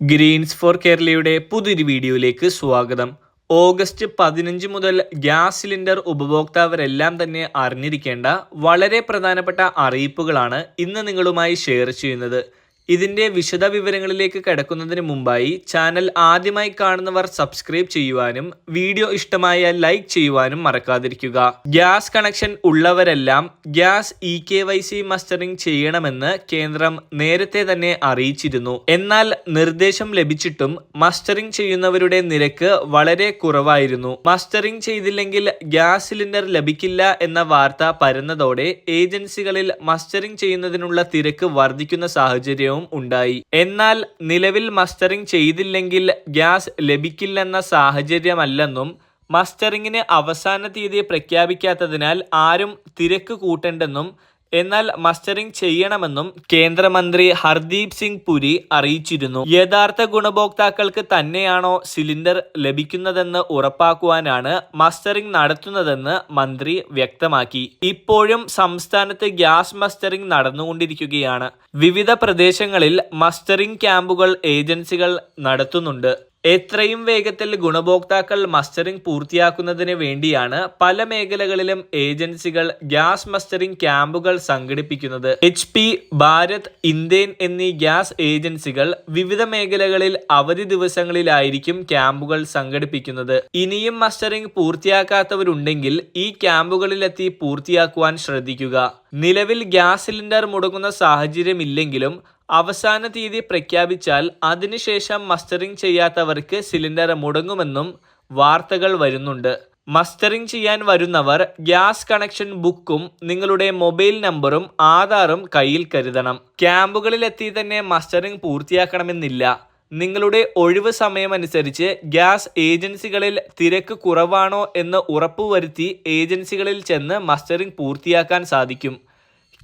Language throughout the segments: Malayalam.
ഗ്രീൻസ് ഫോർ കേരളയുടെ പുതിയൊരു വീഡിയോയിലേക്ക് സ്വാഗതം. ഓഗസ്റ്റ് പതിനഞ്ച് മുതൽ ഗ്യാസ് സിലിണ്ടർ ഉപഭോക്താവരെല്ലാം തന്നെ അറിഞ്ഞിരിക്കേണ്ട വളരെ പ്രധാനപ്പെട്ട അറിയിപ്പുകളാണ് ഇന്ന് നിങ്ങളുമായി ഷെയർ ചെയ്യുന്നത്. ഇതിന്റെ വിശദ വിവരങ്ങളിലേക്ക് കടക്കുന്നതിന് മുമ്പായി ചാനൽ ആദ്യമായി കാണുന്നവർ സബ്സ്ക്രൈബ് ചെയ്യുവാനും വീഡിയോ ഇഷ്ടമായ ലൈക്ക് ചെയ്യുവാനും മറക്കാതിരിക്കുക. Gas connection ഉള്ളവരെല്ലാം gas E K Y C mustering ചെയ്യണമെന്ന് കേന്ദ്രം നേരത്തെ തന്നെ അറിയിച്ചിരുന്നു. എന്നാൽ നിർദ്ദേശം ലഭിച്ചിട്ടും മസ്റ്ററിംഗ് ചെയ്യുന്നവരുടെ നിരക്ക് വളരെ കുറവായിരുന്നു. മസ്റ്ററിംഗ് ചെയ്തില്ലെങ്കിൽ ഗ്യാസ് സിലിണ്ടർ ലഭിക്കില്ല എന്ന വാർത്ത പരന്നതോടെ ഏജൻസികളിൽ മസ്റ്ററിംഗ് ചെയ്യുന്നതിനുള്ള തിരക്ക് വർദ്ധിക്കുന്ന സാഹചര്യവും ഉണ്ടായി. എന്നാൽ നിലവിൽ മസ്റ്ററിംഗ് ചെയ്തില്ലെങ്കിൽ ഗ്യാസ് ലഭിക്കില്ലെന്ന സാഹചര്യമല്ലെന്നും മസ്റ്ററിംഗിന് അവസാന തീയതി പ്രഖ്യാപിക്കാത്തതിനാൽ ആരും തിരക്ക് കൂട്ടണ്ടെന്നും എന്നാൽ മസ്റ്ററിംഗ് ചെയ്യണമെന്നും കേന്ദ്രമന്ത്രി ഹർദീപ് സിംഗ് പുരി അറിയിച്ചിരുന്നു. യഥാർത്ഥ ഗുണഭോക്താക്കൾക്ക് തന്നെയാണോ സിലിണ്ടർ ലഭിക്കുന്നതെന്ന് ഉറപ്പാക്കുവാനാണ് മസ്റ്ററിംഗ് നടത്തുന്നതെന്ന് മന്ത്രി വ്യക്തമാക്കി. ഇപ്പോഴും സംസ്ഥാനത്ത് ഗ്യാസ് മസ്റ്ററിംഗ് നടന്നുകൊണ്ടിരിക്കുകയാണ്. വിവിധ പ്രദേശങ്ങളിൽ മസ്റ്ററിംഗ് ക്യാമ്പുകൾ ഏജൻസികൾ നടത്തുന്നുണ്ട്. എത്രയും വേഗത്തിൽ ഗുണഭോക്താക്കൾ മസ്റ്ററിംഗ് പൂർത്തിയാക്കുന്നതിന് വേണ്ടിയാണ് പല മേഖലകളിലും ഏജൻസികൾ ഗ്യാസ് മസ്റ്ററിംഗ് ക്യാമ്പുകൾ സംഘടിപ്പിക്കുന്നത്. എച്ച് പി ഭാരത് ഇന്ത്യൻ എന്നീ ഗ്യാസ് ഏജൻസികൾ വിവിധ മേഖലകളിൽ അവധി ദിവസങ്ങളിലായിരിക്കും ക്യാമ്പുകൾ സംഘടിപ്പിക്കുന്നത്. ഇനിയും മസ്റ്ററിംഗ് പൂർത്തിയാക്കാത്തവരുണ്ടെങ്കിൽ ഈ ക്യാമ്പുകളിലെത്തി പൂർത്തിയാക്കുവാൻ ശ്രദ്ധിക്കുക. നിലവിൽ ഗ്യാസ് സിലിണ്ടർ മുടങ്ങുന്ന സാഹചര്യമില്ലെങ്കിലും അവസാന തീയതി പ്രഖ്യാപിച്ചാൽ അതിനുശേഷം മസ്റ്ററിംഗ് ചെയ്യാത്തവർക്ക് സിലിണ്ടർ മുടങ്ങുമെന്നും വാർത്തകൾ വരുന്നുണ്ട്. മസ്റ്ററിംഗ് ചെയ്യാൻ വരുന്നവർ ഗ്യാസ് കണക്ഷൻ ബുക്കും നിങ്ങളുടെ മൊബൈൽ നമ്പറും ആധാറും കയ്യിൽ കരുതണം. ക്യാമ്പുകളിലെത്തി തന്നെ മസ്റ്ററിംഗ് പൂർത്തിയാക്കണമെന്നില്ല. നിങ്ങളുടെ ഒഴിവ് സമയമനുസരിച്ച് ഗ്യാസ് ഏജൻസികളിൽ തിരക്ക് കുറവാണോ എന്ന് ഉറപ്പുവരുത്തി ഏജൻസികളിൽ ചെന്ന് മസ്റ്ററിംഗ് പൂർത്തിയാക്കാൻ സാധിക്കും.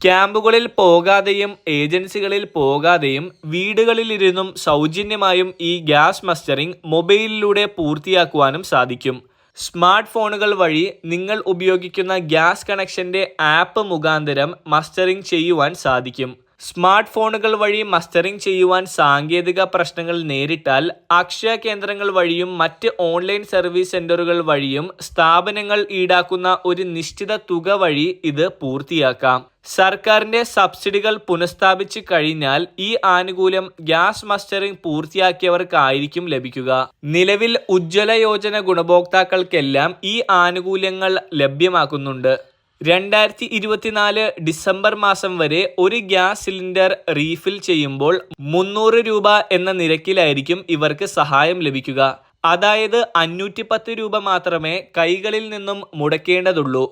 ക്യാമ്പുകളിൽ പോകാതെയും ഏജൻസികളിൽ പോകാതെയും വീടുകളിലിരുന്നും സൗജന്യമായും ഈ ഗ്യാസ് മസ്റ്ററിംഗ് മൊബൈലിലൂടെ പൂർത്തിയാക്കുവാനും സാധിക്കും. സ്മാർട്ട് ഫോണുകൾ വഴി നിങ്ങൾ ഉപയോഗിക്കുന്ന ഗ്യാസ് കണക്ഷന്റെ ആപ്പ് മുഖാന്തരം മസ്റ്ററിംഗ് ചെയ്യുവാൻ സാധിക്കും. സ്മാർട്ട് ഫോണുകൾ വഴി മസ്റ്ററിംഗ് ചെയ്യുവാൻ സാങ്കേതിക പ്രശ്നങ്ങൾ നേരിട്ടാൽ അക്ഷയ കേന്ദ്രങ്ങൾ വഴിയും മറ്റ് ഓൺലൈൻ സർവീസ് സെന്ററുകൾ വഴിയും സ്ഥാപനങ്ങൾ ഈടാക്കുന്ന ഒരു നിശ്ചിത തുക വഴി ഇത് പൂർത്തിയാക്കാം. സർക്കാരിന്റെ സബ്സിഡികൾ പുനഃസ്ഥാപിച്ചു കഴിഞ്ഞാൽ ഈ ആനുകൂല്യം ഗ്യാസ് മസ്റ്ററിംഗ് പൂർത്തിയാക്കിയവർക്കായിരിക്കും ലഭിക്കുക. നിലവിൽ ഉജ്ജ്വല യോജന ഗുണഭോക്താക്കൾക്കെല്ലാം ഈ ആനുകൂല്യങ്ങൾ ലഭ്യമാക്കുന്നുണ്ട്. രണ്ടായിരത്തി ഇരുപത്തിനാല് ഡിസംബർ മാസം വരെ ഒരു ഗ്യാസ് സിലിണ്ടർ റീഫിൽ ചെയ്യുമ്പോൾ മുന്നൂറ് രൂപ എന്ന നിരക്കിലായിരിക്കും ഇവർക്ക് സഹായം ലഭിക്കുക. അതായത് അഞ്ഞൂറ്റി പത്ത് രൂപ മാത്രമേ കൈകളിൽ നിന്നും മുടക്കേണ്ടതുള്ളൂ.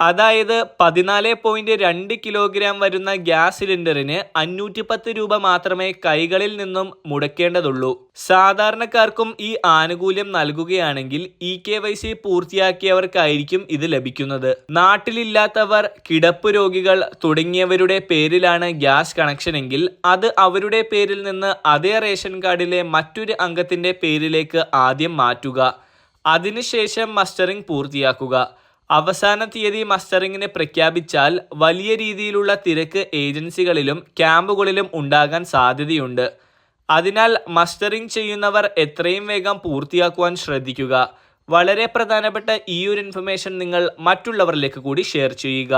അതായത് പതിനാല് പോയിന്റ് രണ്ട് കിലോഗ്രാം വരുന്ന ഗ്യാസ് സിലിണ്ടറിന് അഞ്ഞൂറ്റി പത്ത് രൂപ മാത്രമേ കൈകളിൽ നിന്നും മുടക്കേണ്ടതുള്ളൂ. സാധാരണക്കാർക്കും ഈ ആനുകൂല്യം നൽകുകയാണെങ്കിൽ ഇ കെ വൈ സി പൂർത്തിയാക്കിയവർക്കായിരിക്കും ഇത് ലഭിക്കുന്നത്. നാട്ടിലില്ലാത്തവർ കിടപ്പ് രോഗികൾ തുടങ്ങിയവരുടെ പേരിലാണ് ഗ്യാസ് കണക്ഷനെങ്കിൽ അത് അവരുടെ പേരിൽ നിന്ന് അതേ റേഷൻ കാർഡിലെ മറ്റൊരു അംഗത്തിന്റെ പേരിലേക്ക് ആദ്യം മാറ്റുക. അതിനുശേഷം മസ്റ്ററിംഗ് പൂർത്തിയാക്കുക. അവസാന തീയതി മസ്റ്ററിങ്ങിന് പ്രഖ്യാപിച്ചാൽ വലിയ രീതിയിലുള്ള തിരക്ക് ഏജൻസികളിലും ക്യാമ്പുകളിലും ഉണ്ടാകാൻ സാധ്യതയുണ്ട്. അതിനാൽ മസ്റ്ററിംഗ് ചെയ്യുന്നവർ എത്രയും വേഗം പൂർത്തിയാക്കുവാൻ ശ്രദ്ധിക്കുക. വളരെ പ്രധാനപ്പെട്ട ഈ ഒരു ഇൻഫർമേഷൻ നിങ്ങൾ മറ്റുള്ളവരിലേക്ക് കൂടി ഷെയർ ചെയ്യുക.